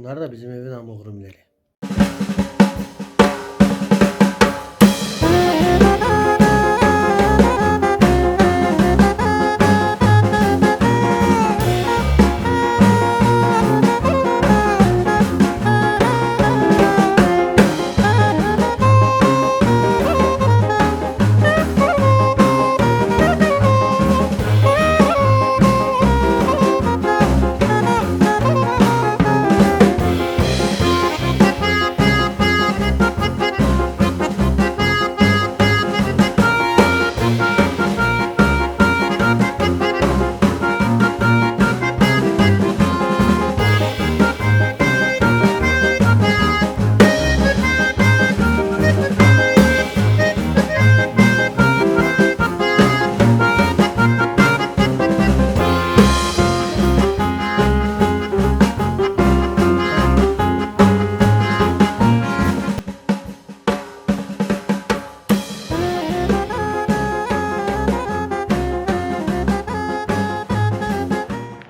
Yukarıda bizim evin amogurumları.